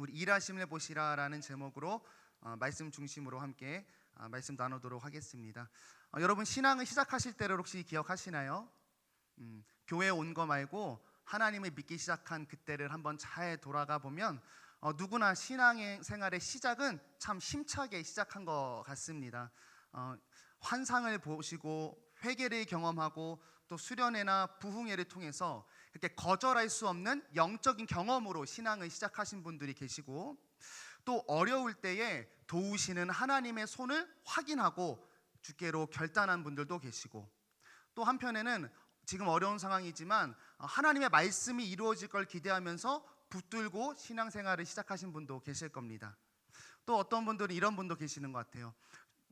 우리 일하심을 보시라라는 제목으로 어, 말씀 중심으로 함께 어, 말씀 나누도록 하겠습니다. 어, 여러분 신앙을 시작하실 때를 혹시 기억하시나요? 음, 교회 온 거 말고 하나님을 믿기 시작한 그때를 한번 잘 돌아가 보면 어, 누구나 신앙의 생활의 시작은 참 힘차게 시작한 것 같습니다. 어, 환상을 보시고 회개를 경험하고 또 수련회나 부흥회를 통해서 이렇게 거절할 수 없는 영적인 경험으로 신앙을 시작하신 분들이 계시고 또 어려울 때에 도우시는 하나님의 손을 확인하고 주께로 결단한 분들도 계시고 또 한편에는 지금 어려운 상황이지만 하나님의 말씀이 이루어질 걸 기대하면서 붙들고 신앙생활을 시작하신 분도 계실 겁니다. 또 어떤 분들은 이런 분도 계시는 것 같아요.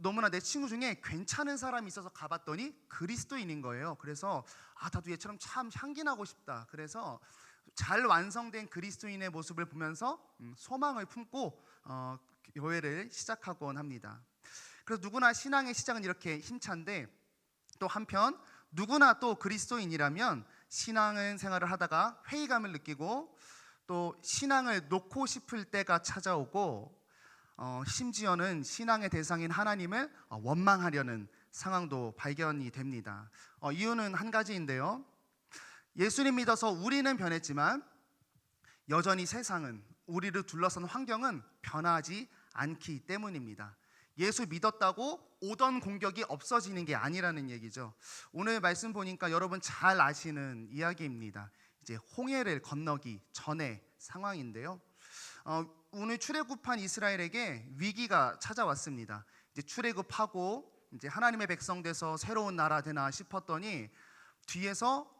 너무나 내 친구 중에 괜찮은 사람이 있어서 가봤더니 그리스도인인 거예요. 그래서 아 나도 얘처럼 참 향기 나고 싶다. 그래서 잘 완성된 그리스도인의 모습을 보면서 음, 소망을 품고 어, 교회를 시작하곤 합니다. 그래서 누구나 신앙의 시작은 이렇게 힘찬데 또 한편 누구나 또 그리스도인이라면 신앙을 생활을 하다가 회의감을 느끼고 또 신앙을 놓고 싶을 때가 찾아오고 어, 심지어는 신앙의 대상인 하나님을 어, 원망하려는 상황도 발견이 됩니다. 어, 이유는 한 가지인데요. 예수님 믿어서 우리는 변했지만 여전히 세상은 우리를 둘러싼 환경은 변하지 않기 때문입니다. 예수 믿었다고 오던 공격이 없어지는 게 아니라는 얘기죠. 오늘 말씀 보니까 여러분 잘 아시는 이야기입니다. 이제 홍해를 건너기 전에 상황인데요. 어, 오늘 출애굽한 이스라엘에게 위기가 찾아왔습니다. 이제 출애굽하고 이제 하나님의 백성 돼서 새로운 나라 되나 싶었더니 뒤에서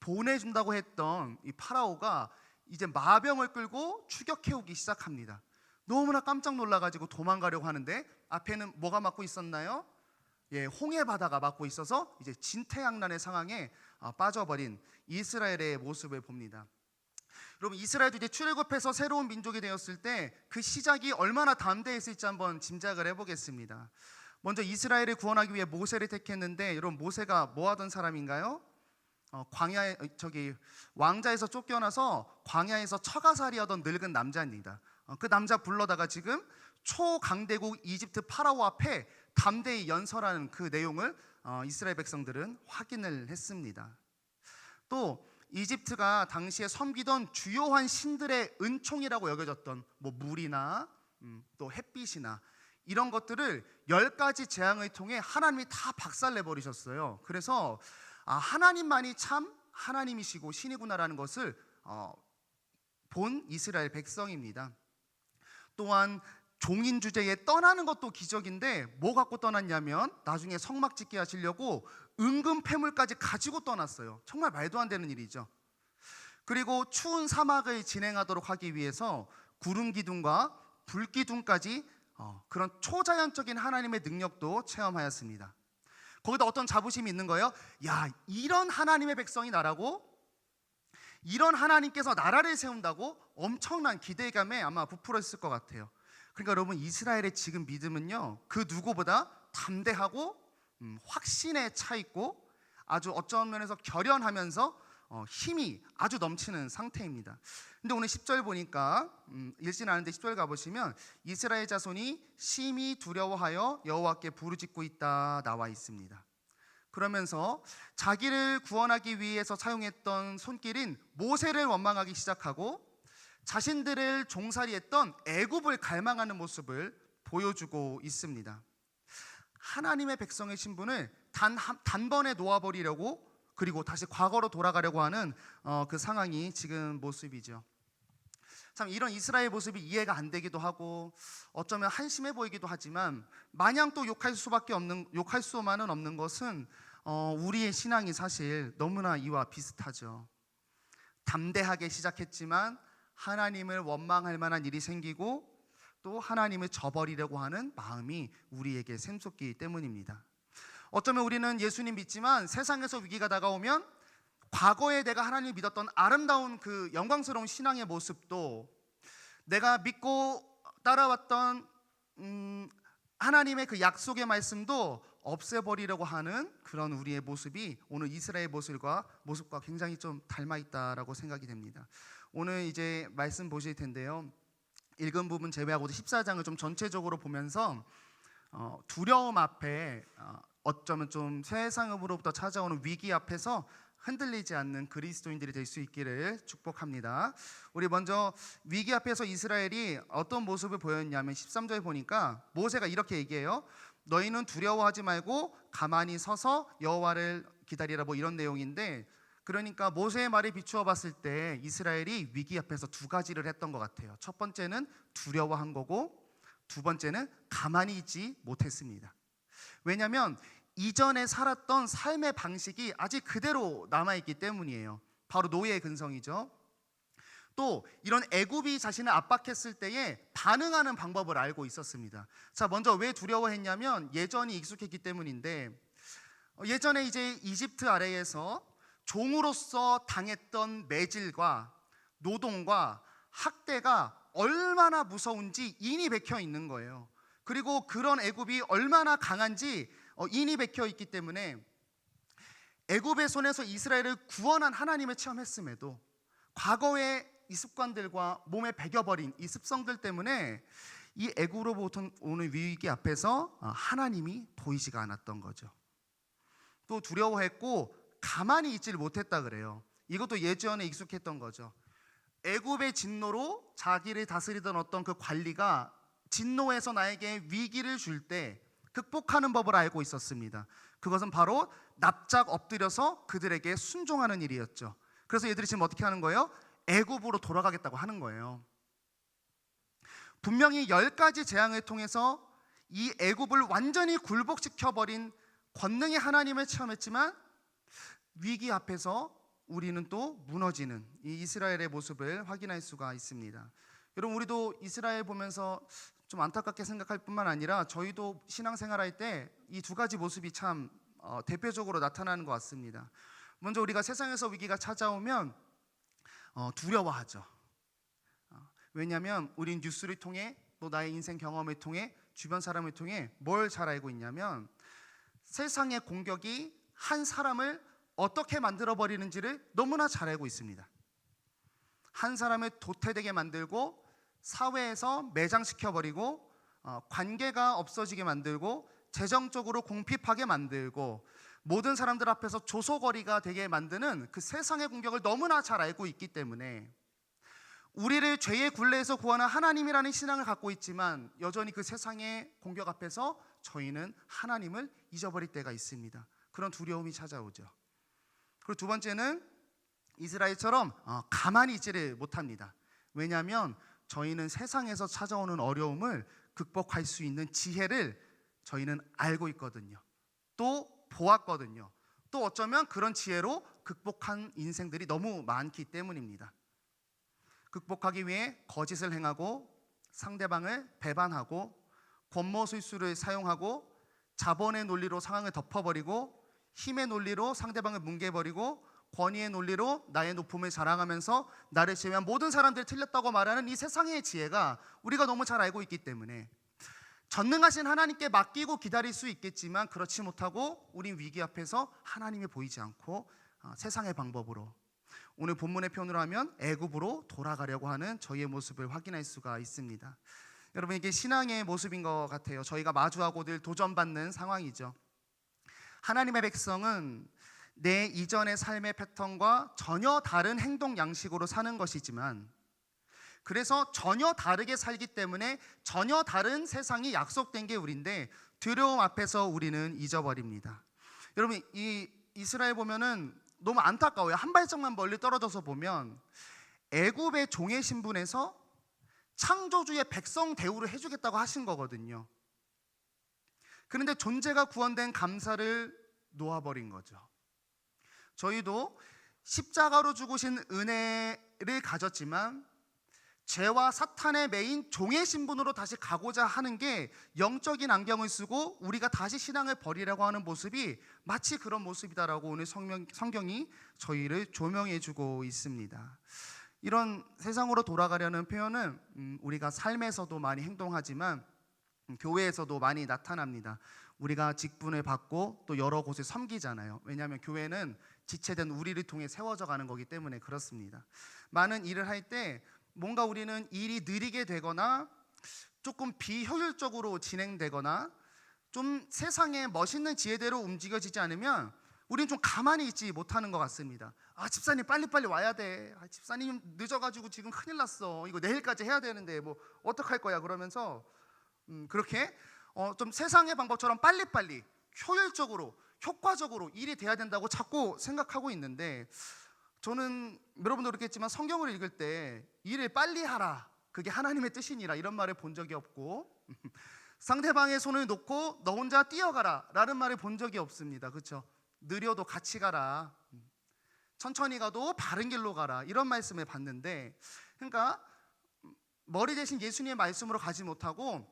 보내준다고 했던 이 파라오가 이제 마병을 끌고 추격해 오기 시작합니다. 너무나 깜짝 놀라가지고 도망가려고 하는데 앞에는 뭐가 막고 있었나요? 예, 홍해 바다가 막고 있어서 이제 진퇴양난의 상황에 아, 빠져버린 이스라엘의 모습을 봅니다. 여러분 이스라엘도 이제 출애굽해서 새로운 민족이 되었을 때 그 시작이 얼마나 담대했을지 한번 짐작을 해보겠습니다. 먼저 이스라엘을 구원하기 위해 모세를 택했는데 여러분 모세가 뭐 하던 사람인가요? 어, 광야에 어, 저기 왕자에서 쫓겨나서 광야에서 처가살이하던 늙은 남자입니다. 어, 그 남자 불러다가 지금 초강대국 이집트 파라오 앞에 담대히 연설하는 그 내용을 어, 이스라엘 백성들은 확인을 했습니다. 또 이집트가 당시에 섬기던 주요한 신들의 은총이라고 여겨졌던 뭐 물이나 음, 또 햇빛이나 이런 것들을 열 가지 재앙을 통해 하나님이 다 박살내 버리셨어요. 그래서 아, 하나님만이 참 하나님이시고 신이구나라는 것을 어, 본 이스라엘 백성입니다. 또한 종인 주제에 떠나는 것도 기적인데 뭐 갖고 떠났냐면 나중에 성막 짓게 하시려고 은금 패물까지 가지고 떠났어요. 정말 말도 안 되는 일이죠. 그리고 추운 사막을 진행하도록 하기 위해서 구름 기둥과 불 기둥까지 어, 그런 초자연적인 하나님의 능력도 체험하였습니다. 거기다 어떤 자부심이 있는 거예요. 야, 이런 하나님의 백성이 나라고 이런 하나님께서 나라를 세운다고 엄청난 기대감에 아마 부풀어 있을 것 같아요. 그러니까 여러분 이스라엘의 지금 믿음은요 그 누구보다 담대하고 음, 확신에 차 있고 아주 어떤 면에서 결연하면서 어, 힘이 아주 넘치는 상태입니다. 근데 오늘 10절 보니까 음, 읽진 않은데 10절 가보시면 이스라엘 자손이 심히 두려워하여 여호와께 부르짖고 있다 나와 있습니다. 그러면서 자기를 구원하기 위해서 사용했던 손길인 모세를 원망하기 시작하고 자신들을 종살이했던 애굽을 갈망하는 모습을 보여주고 있습니다. 하나님의 백성의 신분을 단 한, 단번에 놓아버리려고 그리고 다시 과거로 돌아가려고 하는 어, 그 상황이 지금 모습이죠. 참 이런 이스라엘 모습이 이해가 안 되기도 하고 어쩌면 한심해 보이기도 하지만 마냥 또 욕할 수밖에 없는 욕할 수만은 없는 것은 어, 우리의 신앙이 사실 너무나 이와 비슷하죠. 담대하게 시작했지만 하나님을 원망할 만한 일이 생기고 또 하나님을 저버리려고 하는 마음이 우리에게 샘솟기 때문입니다. 어쩌면 우리는 예수님 믿지만 세상에서 위기가 다가오면 과거에 내가 하나님을 믿었던 아름다운 그 영광스러운 신앙의 모습도 내가 믿고 따라왔던 음, 하나님의 그 약속의 말씀도 없애버리려고 하는 그런 우리의 모습이 오늘 이스라엘 모습과 모습과 굉장히 좀 닮아 있다라고 생각이 됩니다. 오늘 이제 말씀 보실 텐데요. 읽은 부분 제외하고도 14장을 좀 전체적으로 보면서 어, 두려움 앞에 어, 어쩌면 좀 세상으로부터 찾아오는 위기 앞에서 흔들리지 않는 그리스도인들이 될 수 있기를 축복합니다. 우리 먼저 위기 앞에서 이스라엘이 어떤 모습을 보였냐면 13절에 보니까 모세가 이렇게 얘기해요. 너희는 두려워하지 말고 가만히 서서 여호와를 기다리라 뭐 이런 내용인데 그러니까 모세의 말에 비추어 봤을 때 이스라엘이 위기 앞에서 두 가지를 했던 것 같아요. 첫 번째는 두려워한 거고 두 번째는 가만히 있지 못했습니다. 왜냐하면 이전에 살았던 삶의 방식이 아직 그대로 남아 있기 때문이에요. 바로 노예의 근성이죠. 또 이런 애굽이 자신을 압박했을 때에 반응하는 방법을 알고 있었습니다. 자, 먼저 왜 두려워했냐면 예전이 익숙했기 때문인데 어, 예전에 이제 이집트 아래에서 종으로서 당했던 매질과 노동과 학대가 얼마나 무서운지 인이 베켜 있는 거예요. 그리고 그런 애굽이 얼마나 강한지 어, 인이 베켜 있기 때문에 애굽의 손에서 이스라엘을 구원한 하나님을 체험했음에도 과거의 이 습관들과 몸에 배겨버린 이 습성들 때문에 이 애굽으로부터 오는 위기 앞에서 어, 하나님이 보이지가 않았던 거죠. 또 두려워했고 가만히 있지를 못했다 그래요. 이것도 예전에 익숙했던 거죠. 애굽의 진노로 자기를 다스리던 어떤 그 관리가 진노에서 나에게 위기를 줄 때 극복하는 법을 알고 있었습니다. 그것은 바로 납작 엎드려서 그들에게 순종하는 일이었죠. 그래서 얘들이 지금 어떻게 하는 거예요? 애굽으로 돌아가겠다고 하는 거예요. 분명히 열 가지 재앙을 통해서 이 애굽을 완전히 굴복시켜 버린 권능의 하나님을 체험했지만 위기 앞에서 우리는 또 무너지는 이 이스라엘의 모습을 확인할 수가 있습니다. 여러분 우리도 이스라엘 보면서 좀 안타깝게 생각할 뿐만 아니라 저희도 신앙생활할 때 이 두 가지 모습이 참 어, 대표적으로 나타나는 것 같습니다. 먼저 우리가 세상에서 위기가 찾아오면 어, 두려워하죠. 어, 왜냐하면 우린 뉴스를 통해 또 나의 인생 경험을 통해 주변 사람을 통해 뭘 잘 알고 있냐면 세상의 공격이 한 사람을 어떻게 만들어 버리는지를 너무나 잘 알고 있습니다. 한 사람을 도태되게 만들고 사회에서 매장시켜 버리고 어, 관계가 없어지게 만들고 재정적으로 공핍하게 만들고 모든 사람들 앞에서 조소거리가 되게 만드는 그 세상의 공격을 너무나 잘 알고 있기 때문에 우리를 죄의 굴레에서 구하는 하나님이라는 신앙을 갖고 있지만 여전히 그 세상의 공격 앞에서 저희는 하나님을 잊어버릴 때가 있습니다. 그런 두려움이 찾아오죠. 그리고 두 번째는 이스라엘처럼 어, 가만히 있지를 못합니다. 왜냐하면 저희는 세상에서 찾아오는 어려움을 극복할 수 있는 지혜를 저희는 알고 있거든요. 또 보았거든요. 또 어쩌면 그런 지혜로 극복한 인생들이 너무 많기 때문입니다. 극복하기 위해 거짓을 행하고 상대방을 배반하고 권모 술수를 사용하고 자본의 논리로 상황을 덮어버리고 힘의 논리로 상대방을 뭉개버리고 권위의 논리로 나의 높음을 자랑하면서 나를 제외한 모든 사람들이 틀렸다고 말하는 이 세상의 지혜가 우리가 너무 잘 알고 있기 때문에 전능하신 하나님께 맡기고 기다릴 수 있겠지만 그렇지 못하고 우린 위기 앞에서 하나님이 보이지 않고 어, 세상의 방법으로 오늘 본문의 표현으로 하면 애굽으로 돌아가려고 하는 저희의 모습을 확인할 수가 있습니다. 여러분 이게 신앙의 모습인 것 같아요. 저희가 마주하고 늘 도전받는 상황이죠. 하나님의 백성은 내 이전의 삶의 패턴과 전혀 다른 행동 양식으로 사는 것이지만 그래서 전혀 다르게 살기 때문에 전혀 다른 세상이 약속된 게 우리인데 두려움 앞에서 우리는 잊어버립니다. 여러분 이 이스라엘 보면은 너무 안타까워요. 한 발짝만 멀리 떨어져서 보면 애굽의 종의 신분에서 창조주의 백성 대우를 해주겠다고 하신 거거든요. 그런데 존재가 구원된 감사를 놓아버린 거죠. 저희도 십자가로 죽으신 은혜를 가졌지만 죄와 사탄의 메인 종의 신분으로 다시 가고자 하는 게 영적인 안경을 쓰고 우리가 다시 신앙을 버리려고 하는 모습이 마치 그런 모습이다라고 오늘 성경, 성경이 저희를 조명해 주고 있습니다. 이런 세상으로 돌아가려는 표현은 음, 우리가 삶에서도 많이 행동하지만 음, 교회에서도 많이 나타납니다. 우리가 직분을 받고 또 여러 곳에 섬기잖아요. 왜냐하면 교회는 지체된 우리를 통해 세워져 가는 거기 때문에 그렇습니다. 많은 일을 할 때 뭔가 우리는 일이 느리게 되거나 조금 비효율적으로 진행되거나 좀 세상에 멋있는 지혜대로 움직여지지 않으면 우리는 좀 가만히 있지 못하는 것 같습니다. 아 집사님 빨리빨리 와야 돼. 아, 집사님 늦어가지고 지금 큰일 났어. 이거 내일까지 해야 되는데 뭐 어떡할 거야 그러면서 음, 그렇게 어, 좀 세상의 방법처럼 빨리빨리 효율적으로 효과적으로 일이 돼야 된다고 자꾸 생각하고 있는데 저는 여러분도 그렇겠지만 성경을 읽을 때 일을 빨리 하라 그게 하나님의 뜻이니라 이런 말을 본 적이 없고 상대방의 손을 놓고 너 혼자 뛰어가라 라는 말을 본 적이 없습니다. 그렇죠 느려도 같이 가라. 천천히 가도 바른 길로 가라. 이런 말씀을 봤는데 그러니까 머리 대신 예수님의 말씀으로 가지 못하고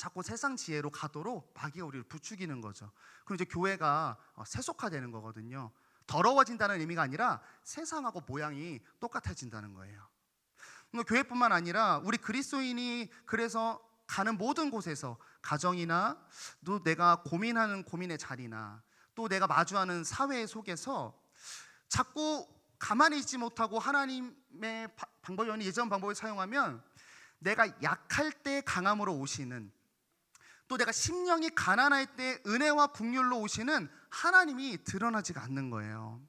자꾸 세상 지혜로 가도록 마귀가 우리를 부추기는 거죠. 그럼 이제 교회가 어, 세속화되는 거거든요. 더러워진다는 의미가 아니라 세상하고 모양이 똑같아진다는 거예요. 뭐 교회뿐만 아니라 우리 그리스도인이 그래서 가는 모든 곳에서 가정이나 또 내가 고민하는 고민의 자리나 또 내가 마주하는 사회 속에서 자꾸 가만히 있지 못하고 하나님의 바- 방법이 아닌 예전 방법을 사용하면 내가 약할 때 강함으로 오시는 또 내가 심령이 가난할 때 은혜와 국률로 오시는 하나님이 드러나지가 않는 거예요.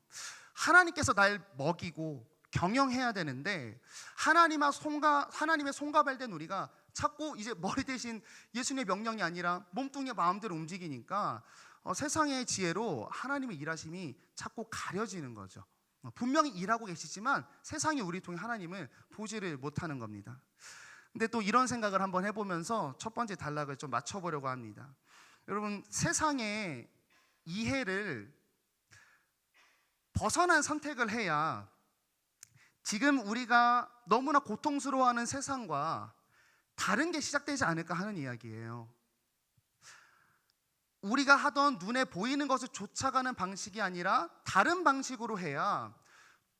하나님께서 날 먹이고 경영해야 되는데 하나님과 손가 하나님의 손과 발된 우리가 자꾸 이제 머리 대신 예수님의 명령이 아니라 몸뚱이 마음대로 움직이니까 어, 세상의 지혜로 하나님의 일하심이 자꾸 가려지는 거죠. 어, 분명히 일하고 계시지만 세상이 우리 통해 하나님을 보지를 못하는 겁니다. 근데 또 이런 생각을 한번 해보면서 첫 번째 단락을 좀 맞춰보려고 합니다. 여러분 세상의 이해를 벗어난 선택을 해야 지금 우리가 너무나 고통스러워하는 세상과 다른 게 시작되지 않을까 하는 이야기예요. 우리가 하던 눈에 보이는 것을 쫓아가는 방식이 아니라 다른 방식으로 해야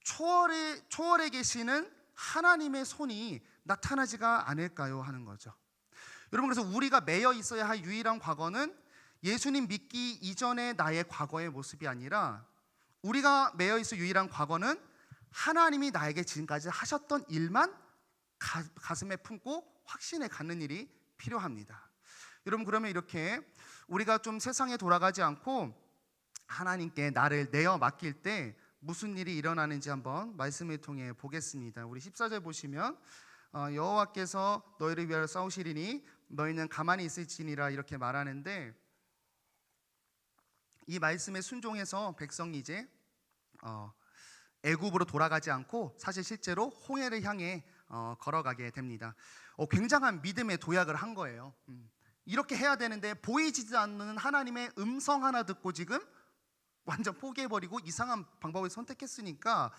초월에 초월에 계시는 하나님의 손이 나타나지가 않을까요 하는 거죠. 여러분 그래서 우리가 매여 있어야 할 유일한 과거는 예수님 믿기 이전의 나의 과거의 모습이 아니라 우리가 매여 있을 유일한 과거는 하나님이 나에게 지금까지 하셨던 일만 가, 가슴에 품고 확신에 갖는 일이 필요합니다. 여러분 그러면 이렇게 우리가 좀 세상에 돌아가지 않고 하나님께 나를 내어 맡길 때 무슨 일이 일어나는지 한번 말씀을 통해 보겠습니다. 우리 14절 보시면 어, 여호와께서 너희를 위하여 싸우시리니 너희는 가만히 있을지니라 이렇게 말하는데 이 말씀에 순종해서 백성이 이제 어, 애굽으로 돌아가지 않고 사실 실제로 홍해를 향해 어, 걸어가게 됩니다. 어, 굉장한 믿음의 도약을 한 거예요. 음. 이렇게 해야 되는데 보이지도 않는 하나님의 음성 하나 듣고 지금 완전 포기해버리고 이상한 방법을 선택했으니까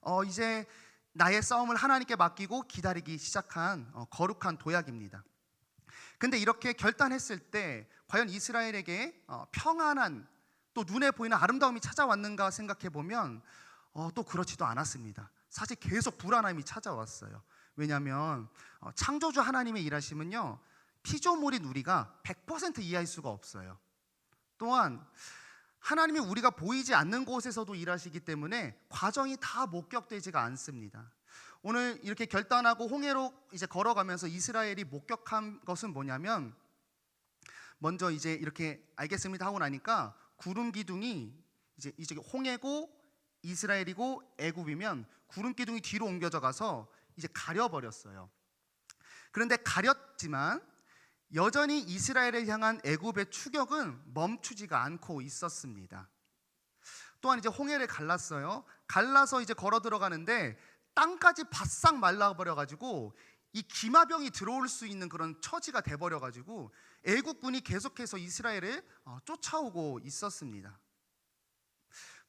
어, 이제 나의 싸움을 하나님께 맡기고 기다리기 시작한 어, 거룩한 도약입니다. 근데 이렇게 결단했을 때 과연 이스라엘에게 어, 평안한 또 눈에 보이는 아름다움이 찾아왔는가 생각해 보면 어, 또 그렇지도 않았습니다. 사실 계속 불안함이 찾아왔어요. 왜냐하면 어, 창조주 하나님의 일하심은요 피조물인 우리가 100% 이해할 수가 없어요. 또한 하나님이 우리가 보이지 않는 곳에서도 일하시기 때문에 과정이 다 목격되지가 않습니다. 오늘 이렇게 결단하고 홍해로 이제 걸어가면서 이스라엘이 목격한 것은 뭐냐면 먼저 이제 이렇게 알겠습니다 하고 나니까 구름 기둥이 이제 이제 홍해고 이스라엘이고 애굽이면 구름 기둥이 뒤로 옮겨져 가서 이제 가려 버렸어요. 그런데 가렸지만 여전히 이스라엘을 향한 애굽의 추격은 멈추지가 않고 있었습니다. 또한 이제 홍해를 갈랐어요. 갈라서 이제 걸어 들어가는데 땅까지 바싹 말라버려 가지고 이 기마병이 들어올 수 있는 그런 처지가 돼 버려 가지고 애국군이 계속해서 이스라엘을 어, 쫓아오고 있었습니다.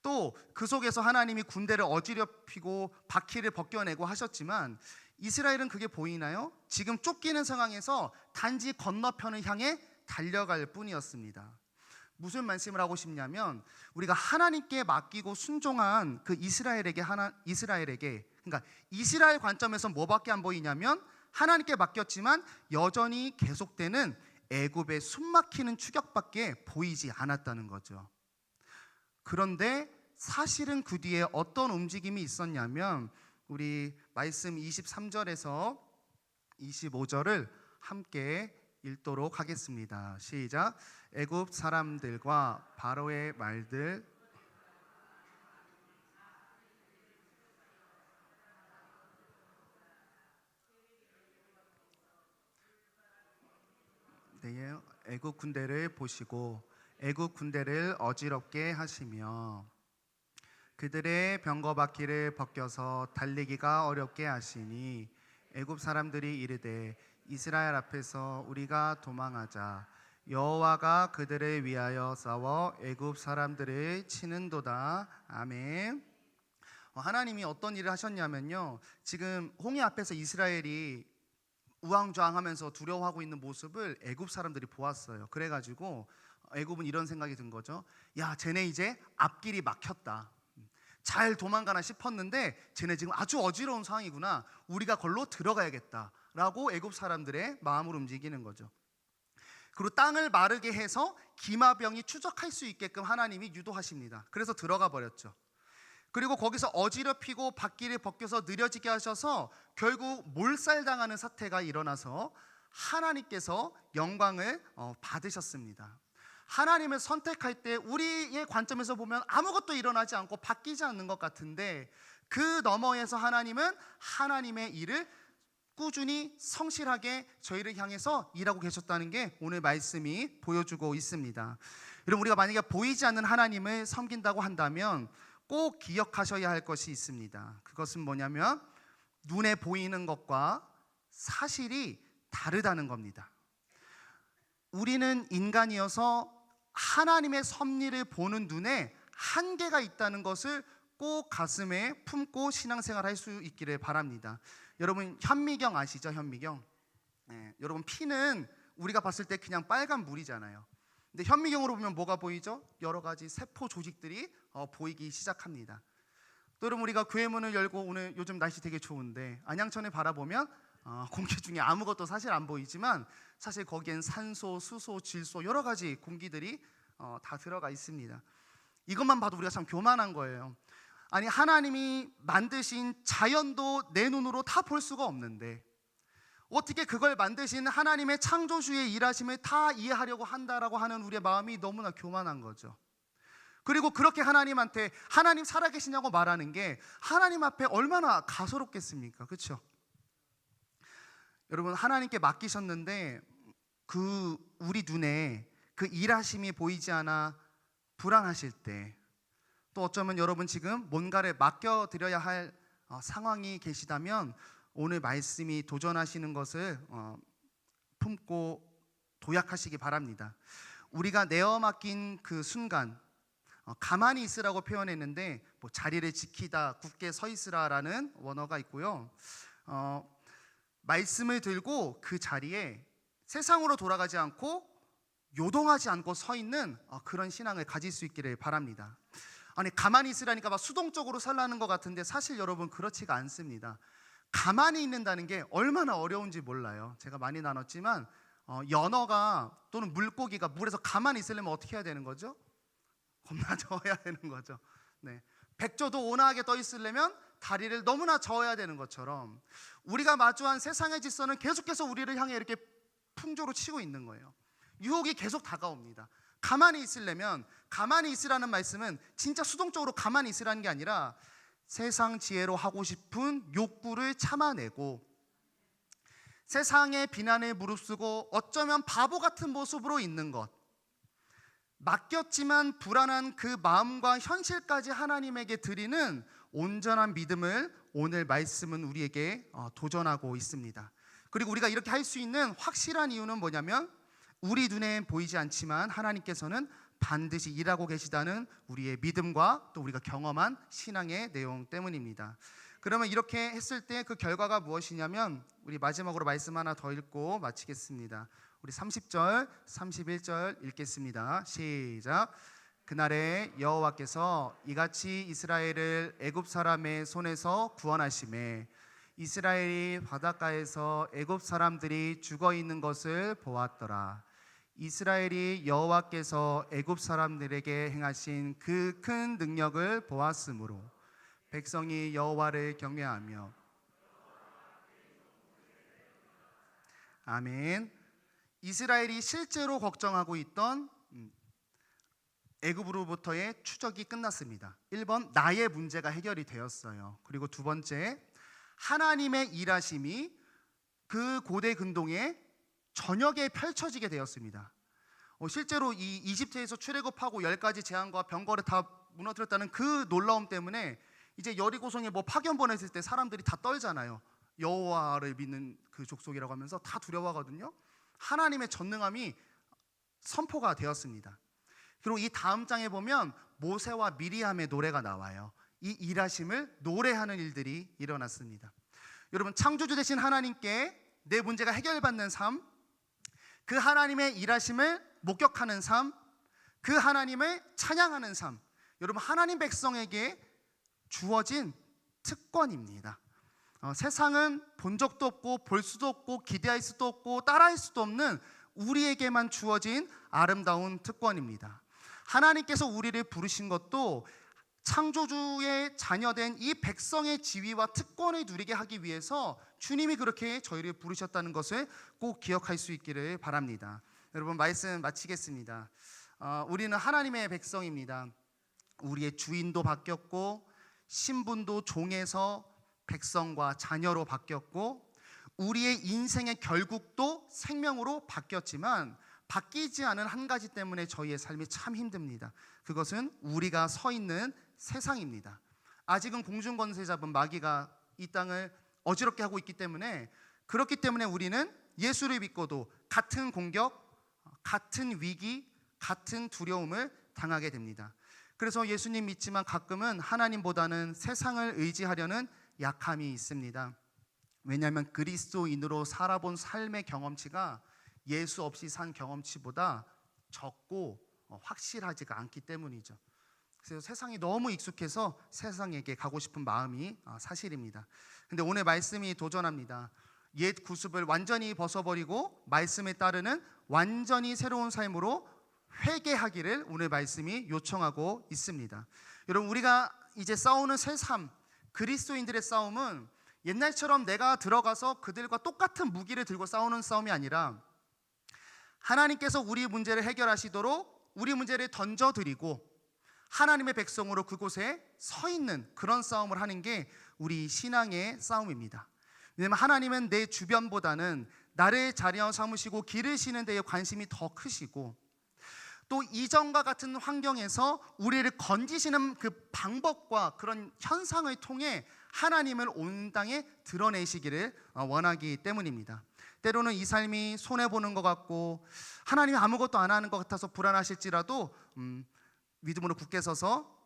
또 그 속에서 하나님이 군대를 어지럽히고 바퀴를 벗겨내고 하셨지만 이스라엘은 그게 보이나요? 지금 쫓기는 상황에서 단지 건너편을 향해 달려갈 뿐이었습니다. 무슨 말씀을 하고 싶냐면 우리가 하나님께 맡기고 순종한 그 이스라엘에게 하나 이스라엘에게 그러니까 이스라엘 관점에서 뭐밖에 안 보이냐면 하나님께 맡겼지만 여전히 계속되는 애굽의 숨막히는 추격밖에 보이지 않았다는 거죠. 그런데 사실은 그 뒤에 어떤 움직임이 있었냐면 우리 말씀 23절에서 25절을 함께 읽도록 하겠습니다. 시작. 애굽 사람들과 바로의 말들 네, 애굽 군대를 보시고 애굽 군대를 어지럽게 하시며 그들의 병거 바퀴를 벗겨서 달리기가 어렵게 하시니 애굽 사람들이 이르되 이스라엘 앞에서 우리가 도망하자 여호와가 그들을 위하여 싸워 애굽 사람들을 치는도다 아멘. 어, 하나님이 어떤 일을 하셨냐면요. 지금 홍해 앞에서 이스라엘이 우왕좌왕하면서 두려워하고 있는 모습을 애굽 사람들이 보았어요. 그래가지고 애굽은 이런 생각이 든 거죠. 야, 쟤네 이제 앞길이 막혔다. 잘 도망가나 싶었는데 쟤네 지금 아주 어지러운 상황이구나. 우리가 걸로 들어가야겠다라고 애굽 사람들의 마음을 움직이는 거죠. 그리고 땅을 마르게 해서 기마병이 추적할 수 있게끔 하나님이 유도하십니다. 그래서 들어가 버렸죠. 그리고 거기서 어지럽히고 바퀴를 벗겨서 느려지게 하셔서 결국 몰살당하는 사태가 일어나서 하나님께서 영광을 어, 받으셨습니다. 하나님을 선택할 때 우리의 관점에서 보면 아무것도 일어나지 않고 바뀌지 않는 것 같은데 그 너머에서 하나님은 하나님의 일을 꾸준히 성실하게 저희를 향해서 일하고 계셨다는 게 오늘 말씀이 보여주고 있습니다. 여러분 우리가 만약에 보이지 않는 하나님을 섬긴다고 한다면 꼭 기억하셔야 할 것이 있습니다. 그것은 뭐냐면 눈에 보이는 것과 사실이 다르다는 겁니다. 우리는 인간이어서 하나님의 섭리를 보는 눈에 한계가 있다는 것을 꼭 가슴에 품고 신앙생활 할 수 있기를 바랍니다. 여러분 현미경 아시죠? 현미경. 네, 여러분 피는 우리가 봤을 때 그냥 빨간 물이잖아요. 근데 현미경으로 보면 뭐가 보이죠? 여러 가지 세포 조직들이 어, 보이기 시작합니다. 또 여러분 우리가 교회 문을 열고 오늘 요즘 날씨 되게 좋은데 안양천을 바라보면 어, 공기 중에 아무것도 사실 안 보이지만 사실 거기엔 산소, 수소, 질소 여러 가지 공기들이 어, 다 들어가 있습니다. 이것만 봐도 우리가 참 교만한 거예요. 아니 하나님이 만드신 자연도 내 눈으로 다 볼 수가 없는데 어떻게 그걸 만드신 하나님의 창조주의 일하심을 다 이해하려고 한다라고 하는 우리의 마음이 너무나 교만한 거죠. 그리고 그렇게 하나님한테 하나님 살아계시냐고 말하는 게 하나님 앞에 얼마나 가소롭겠습니까? 그렇죠? 여러분 하나님께 맡기셨는데 그 우리 눈에 그 일하심이 보이지 않아 불안하실 때 또 어쩌면 여러분 지금 뭔가를 맡겨 드려야 할 어, 상황이 계시다면 오늘 말씀이 도전하시는 것을 어, 품고 도약하시기 바랍니다. 우리가 내어 맡긴 그 순간 어, 가만히 있으라고 표현했는데 뭐 자리를 지키다 굳게 서 있으라라는 원어가 있고요. 어, 말씀을 들고 그 자리에 세상으로 돌아가지 않고 요동하지 않고 서 있는 어, 그런 신앙을 가질 수 있기를 바랍니다. 아니 가만히 있으라니까 막 수동적으로 살라는 것 같은데 사실 여러분 그렇지가 않습니다. 가만히 있는다는 게 얼마나 어려운지 몰라요. 제가 많이 나눴지만 어, 연어가 또는 물고기가 물에서 가만히 있으려면 어떻게 해야 되는 거죠? 겁나 저어야 되는 거죠. 네. 백조도 온화하게 떠 있으려면 다리를 너무나 저어야 되는 것처럼 우리가 마주한 세상의 질서는 계속해서 우리를 향해 이렇게 풍조로 치고 있는 거예요. 유혹이 계속 다가옵니다. 가만히 있으려면 가만히 있으라는 말씀은 진짜 수동적으로 가만히 있으라는 게 아니라 세상 지혜로 하고 싶은 욕구를 참아내고 세상의 비난에 무릅쓰고 어쩌면 바보 같은 모습으로 있는 것 맡겼지만 불안한 그 마음과 현실까지 하나님에게 드리는 온전한 믿음을 오늘 말씀은 우리에게 어, 도전하고 있습니다. 그리고 우리가 이렇게 할 수 있는 확실한 이유는 뭐냐면 우리 눈에 보이지 않지만 하나님께서는 반드시 일하고 계시다는 우리의 믿음과 또 우리가 경험한 신앙의 내용 때문입니다. 그러면 이렇게 했을 때 그 결과가 무엇이냐면 우리 마지막으로 말씀 하나 더 읽고 마치겠습니다. 우리 30절, 31절 읽겠습니다. 시작. 그날에 여호와께서 이같이 이스라엘을 애굽 사람의 손에서 구원하심에 이스라엘이 바닷가에서 애굽 사람들이 죽어 있는 것을 보았더라. 이스라엘이 여호와께서 애굽 사람들에게 행하신 그 큰 능력을 보았으므로 백성이 여호와를 경외하며 아멘. 이스라엘이 실제로 걱정하고 있던 음, 애굽으로부터의 추적이 끝났습니다. 1번 나의 문제가 해결이 되었어요. 그리고 두 번째 하나님의 일하심이 그 고대 근동에 저녁에 펼쳐지게 되었습니다. 어, 실제로 이 이집트에서 출애굽하고 열 가지 재앙과 병거를 다 무너뜨렸다는 그 놀라움 때문에 이제 여리고성에 뭐 파견 보냈을 때 사람들이 다 떨잖아요. 여호와를 믿는 그 족속이라고 하면서 다 두려워하거든요. 하나님의 전능함이 선포가 되었습니다. 그리고 이 다음 장에 보면 모세와 미리암의 노래가 나와요. 이 일하심을 노래하는 일들이 일어났습니다. 여러분 창조주 되신 하나님께 내 문제가 해결받는 삶, 그 하나님의 일하심을 목격하는 삶, 그 하나님을 찬양하는 삶. 여러분 하나님 백성에게 주어진 특권입니다. 어, 세상은 본 적도 없고 볼 수도 없고 기대할 수도 없고 따라할 수도 없는 우리에게만 주어진 아름다운 특권입니다. 하나님께서 우리를 부르신 것도 창조주의 자녀된 이 백성의 지위와 특권을 누리게 하기 위해서 주님이 그렇게 저희를 부르셨다는 것을 꼭 기억할 수 있기를 바랍니다. 여러분 말씀 마치겠습니다. 어, 우리는 하나님의 백성입니다. 우리의 주인도 바뀌었고 신분도 종에서 백성과 자녀로 바뀌었고 우리의 인생의 결국도 생명으로 바뀌었지만 바뀌지 않은 한 가지 때문에 저희의 삶이 참 힘듭니다. 그것은 우리가 서 있는 세상입니다. 아직은 공중 권세 잡은 마귀가 이 땅을 어지럽게 하고 있기 때문에 그렇기 때문에 우리는 예수를 믿고도 같은 공격, 같은 위기, 같은 두려움을 당하게 됩니다. 그래서 예수님 믿지만 가끔은 하나님보다는 세상을 의지하려는 약함이 있습니다. 왜냐하면 그리스도인으로 살아본 삶의 경험치가 예수 없이 산 경험치보다 적고 어, 확실하지가 않기 때문이죠. 그래서 세상이 너무 익숙해서 세상에게 가고 싶은 마음이 어, 사실입니다. 근데 오늘 말씀이 도전합니다. 옛 구습을 완전히 벗어버리고 말씀에 따르는 완전히 새로운 삶으로 회개하기를 오늘 말씀이 요청하고 있습니다. 여러분 우리가 이제 싸우는 새 삶, 그리스도인들의 싸움은 옛날처럼 내가 들어가서 그들과 똑같은 무기를 들고 싸우는 싸움이 아니라 하나님께서 우리 문제를 해결하시도록 우리 문제를 던져드리고 하나님의 백성으로 그곳에 서 있는 그런 싸움을 하는 게 우리 신앙의 싸움입니다. 왜냐하면 하나님은 내 주변보다는 나를 자리하여 삼으시고 기르시는 데에 관심이 더 크시고 또 이전과 같은 환경에서 우리를 건지시는 그 방법과 그런 현상을 통해 하나님을 온 땅에 드러내시기를 어, 원하기 때문입니다. 때로는 이 삶이 손해 보는 것 같고 하나님이 아무것도 안 하는 것 같아서 불안하실지라도 음, 믿음으로 굳게 서서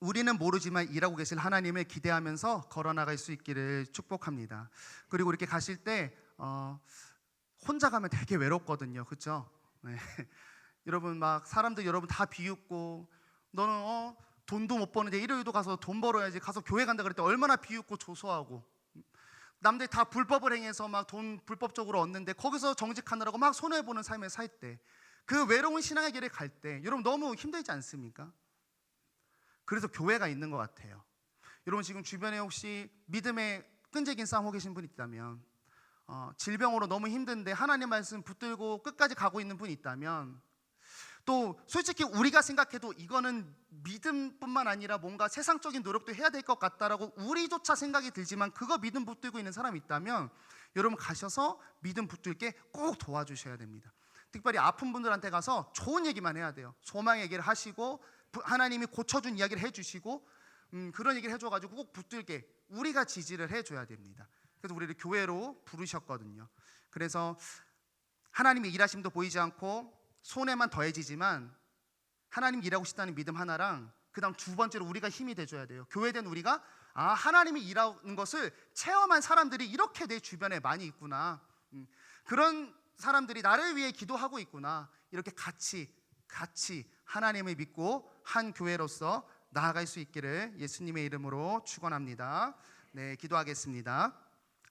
우리는 모르지만 일하고 계실 하나님을 기대하면서 걸어나갈 수 있기를 축복합니다. 그리고 이렇게 가실 때 어, 혼자 가면 되게 외롭거든요, 그렇죠? 네. 여러분 막 사람들 여러분 다 비웃고 너는 어 돈도 못 버는데 일요일도 가서 돈 벌어야지 가서 교회 간다 때 얼마나 비웃고 조소하고 남들 다 불법을 행해서 막 돈 불법적으로 얻는데 거기서 정직하느라고 막 손해 보는 삶을 살 때 그 외로운 신앙의 길을 갈 때 여러분 너무 힘들지 않습니까? 그래서 교회가 있는 것 같아요. 여러분 지금 주변에 혹시 믿음의 끈질긴 싸움 하고 계신 분 있다면 어, 질병으로 너무 힘든데 하나님 말씀 붙들고 끝까지 가고 있는 분 있다면 또 솔직히 우리가 생각해도 이거는 믿음뿐만 아니라 뭔가 세상적인 노력도 해야 될 것 같다라고 우리조차 생각이 들지만 그거 믿음 붙들고 있는 사람이 있다면 여러분 가셔서 믿음 붙들게 꼭 도와주셔야 됩니다. 특별히 아픈 분들한테 가서 좋은 얘기만 해야 돼요. 소망 얘기를 하시고 하나님이 고쳐준 이야기를 해주시고 음, 그런 얘기를 해줘가지고 꼭 붙들게 우리가 지지를 해줘야 됩니다. 그래서 우리를 교회로 부르셨거든요. 그래서 하나님의 일하심도 보이지 않고 손해만 더해지지만 하나님 일하고 싶다는 믿음 하나랑 그다음 두 번째로 우리가 힘이 돼줘야 돼요. 교회된 우리가 아 하나님이 일하는 것을 체험한 사람들이 이렇게 내 주변에 많이 있구나. 음, 그런 사람들이 나를 위해 기도하고 있구나. 이렇게 같이 같이 하나님을 믿고 한 교회로서 나아갈 수 있기를 예수님의 이름으로 축원합니다. 네, 기도하겠습니다.